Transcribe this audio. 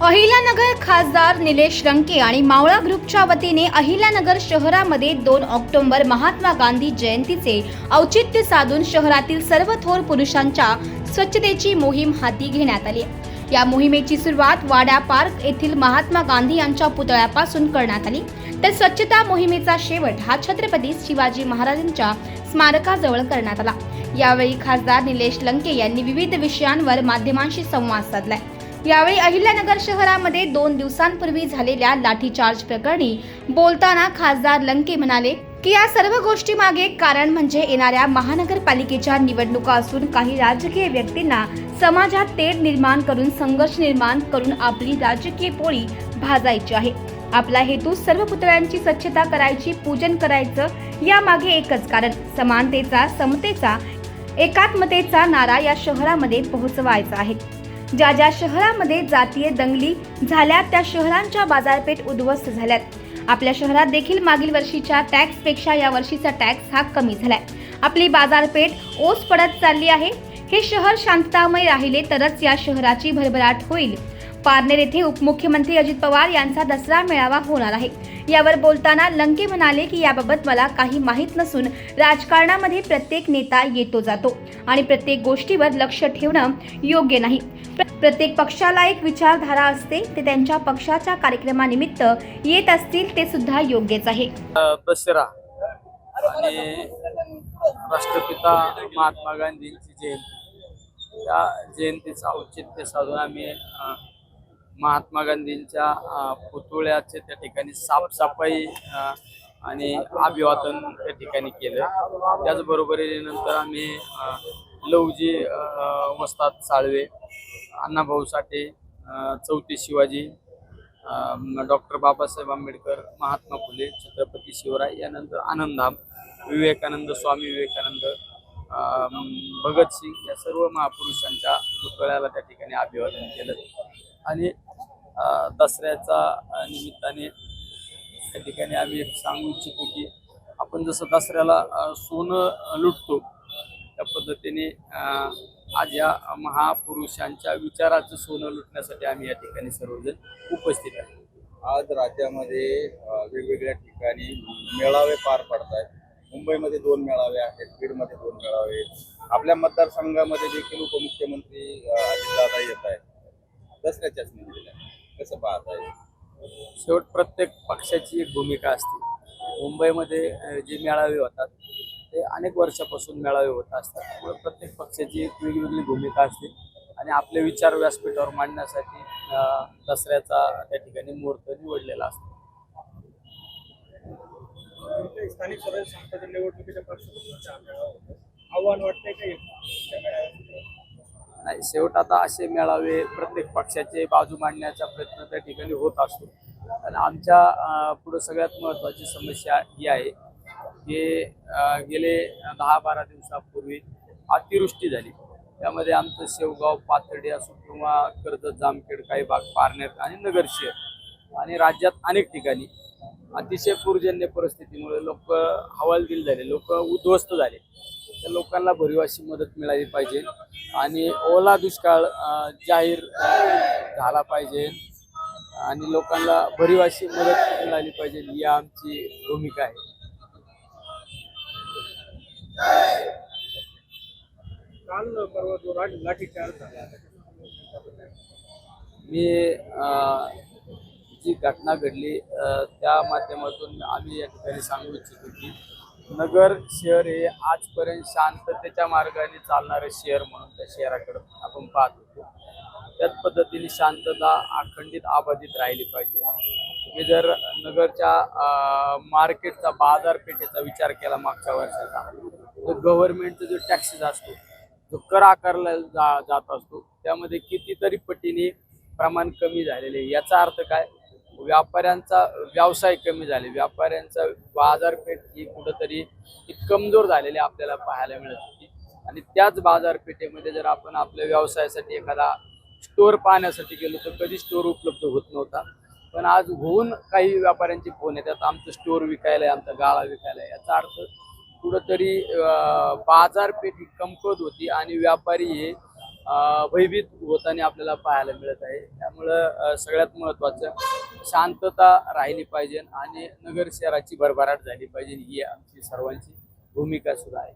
अहिल्यानगर खासदार निलेश रंके आणि मावळा ग्रुपच्या वतीने अहिल्यानगर शहरामध्ये दोन ऑक्टोबर महात्मा गांधी जयंतीचे औचित्य साधून शहरातील सर्व थोर पुरुषांच्या स्वच्छतेची मोहीम हाती घेण्यात आली. या मोहिमेची सुरुवात वाड्या पार्क येथील महात्मा गांधी यांच्या पुतळ्यापासून करण्यात आली. तर स्वच्छता मोहिमेचा शेवट हा छत्रपती शिवाजी महाराजांच्या स्मारकाजवळ करण्यात आला. यावेळी खासदार निलेश लंके यांनी विविध विषयांवर माध्यमांशी संवाद साधलाय. यावेळी अहिल्यानगर शहरामध्ये दोन दिवसांपूर्वी झालेल्या लाठीचार्ज प्रकरणी बोलताना खासदार लंके म्हणाले की या सर्व गोष्टी मागे कारण म्हणजे येणाऱ्या महानगरपालिकेच्या निवडणुका असून काही राजकीय व्यक्तींना समाजात तेढ निर्माण करून संघर्ष निर्माण करून आपली राजकीय पोळी भाजायची आहे. आपला हेतू सर्व पुतळ्यांची स्वच्छता करायची पूजन करायचं यामागे एकच कारण समानतेचा समतेचा एकात्मतेचा नारा या शहरामध्ये पोहोचवायचा आहे. ज्या ज्या शहरामध्ये जातीय दंगली झाल्या त्या शहरांच्या बाजारपेठ उद्ध्वस्त झाल्यात. आपल्या शहरात देखील मागील वर्षीच्या टॅक्सपेक्षा या वर्षीचा टॅक्स हा कमी झालाय. आपली बाजारपेठ ओस पडत चालली आहे. हे शहर शांततामय राहिले तरच या शहराची भरभराट होईल. पारनेर येथे उपमुख्यमंत्री अजित पवार यांचा दसरा मेळावा होणार आहे. यावर बोलताना लंके म्हणाले की याबाबत मला काही माहीत नसून राजकारणामध्ये प्रत्येक नेता येतो जातो आणि प्रत्येक गोष्टीवर लक्ष ठेवणं योग्य नाही. प्रत्येक पक्षाला एक विचारधारा असते ते त्यांच्या पक्षाच्या कार्यक्रमानिमित्त येत असतील ते सुद्धा योग्यच आहे. दसरा आणि राष्ट्रपिता महात्मा गांधींची जयंती. त्या जयंतीचं औचित्य साधून आम्ही महात्मा गांधींच्या अ, पुतळ्याचे त्या ठिकाणी साफसफाई आणि अभिवादन त्या ठिकाणी केलं. त्याचबरोबरीनंतर आम्ही लवजी वस्तात साळवे अण्णाभाऊ साठे चौथी चौथे शिवाजी डॉक्टर बाबासाहेब आंबेडकर महात्मा फुले छत्रपती शिवराय यानंतर आनंदधाम विवेकानंद स्वामी विवेकानंद भगतसिंग या सर्व महापुरुषांच्या पुतळ्याला त्या ठिकाणी अभिवादन केलं. आणि दसऱ्याच्या निमित्ताने त्या ठिकाणी आम्ही एक सांगू इच्छितो की आपण जसं दसऱ्याला सोनं लुटतो त्या पद्धतीने आज या महापुरुषांच्या विचाराचं सोनं लुटण्यासाठी आम्ही या ठिकाणी सर्वजण उपस्थित आहे. आज राज्यामध्ये वेगवेगळ्या ठिकाणी मेळावे पार पडत आहेत मुंबईमध्ये दोन मेळावे आहेत बीडमध्ये दोन मेळावे. आपल्या मतदारसंघामध्ये देखील उपमुख्यमंत्री अजितदादा येत आहेत. दसऱ्याच्याच निमित्ताने कसं पाहत आहे शेवट प्रत्येक पक्षाची एक भूमिका असते. मुंबईमध्ये जे मेळावे होतात ते अनेक वर्षापासून मेळावे होत असतात त्यामुळे प्रत्येक पक्षाची एक वेगवेगळी भूमिका असते आणि आपले विचार व्यासपीठावर मांडण्यासाठी दसऱ्याचा त्या ठिकाणी मुहूर्त निवडलेला असतो इथे स्थानिक स्वराज्य संस्थांच्या निवडणुकीच्या पार्श्वभूमीवर मेळावा होतो. आव्हान वाटतंय का? नाही शेवट आता असे मेळावे प्रत्येक पक्षाचे बाजू मांडण्याचा प्रयत्न त्या ठिकाणी होत असतो आणि आमच्या पुढं सगळ्यात महत्त्वाची समस्या ही आहे जे गेले दहा बारा दिवसापूर्वी अतिवृष्टी झाली. त्यामध्ये आमचं शेवगाव पाथर्डी असो किंवा कर्जत जामखेड काही भाग पारनेर आणि नगर शहर आणि राज्यात अनेक ठिकाणी अतिशय पूरजन्य परिस्थितीमुळे लोक हवालदिल झाले लोक उद्ध्वस्त झाले. त्या लोकांना भरीव अशी मदत मिळाली पाहिजे आणि ओला दुष्काळ जाहीर झाला पाहिजे आणि लोकांना भरीव अशी मदत मिळाली पाहिजे ही आमची भूमिका आहे. काल परवा जो राज झाला मी जी घटना घडली त्या माध्यमातून आम्ही या ठिकाणी सांगू इच्छितो की नगर शहर हे आजपर्यंत शांततेच्या मार्गाने चालणारे शहर म्हणून त्या शहराकडं आपण पाहत होतो. त्याच पद्धतीने शांतता अखंडित अबाधित राहिली पाहिजे. तुम्ही जर नगरच्या मार्केटचा बाजारपेठेचा विचार केला मागच्या वर्षाचा जो गव्हर्नमेंटचा जो टॅक्सेस असतो जो कर आकारला जा जात असतो त्यामध्ये कितीतरी पटीने प्रमाण कमी झालेले आहे. याचा अर्थ काय? व्यापाऱ्यांचा व्यवसाय कमी झाले. व्यापाऱ्यांचा बाजारपेठ ही कुठंतरी कमजोर झालेली आपल्याला पाहायला मिळत होती. आणि त्याच बाजारपेठेमध्ये जर आपण आपल्या व्यवसायासाठी एखादा स्टोअर पाहण्यासाठी गेलो तर कधी स्टोअर उपलब्ध होत नव्हता. पण आज होऊन काही व्यापाऱ्यांचे फोन येतात आमचं स्टोअर विकायला आहे आमचा गाळा विकायला आहे. याचा अर्थ कुठंतरी अं, बाजारपेठ ही होती आणि व्यापारी हे भयभीत होताना आपल्याला पाहायला मिळत आहे. त्यामुळं सगळ्यात महत्त्वाचं शांतता राहिली पाहिजे आणि नगर शहराची भरभराट झाली पाहिजे ही आमची सर्वांची भूमिका सुद्धा आहे.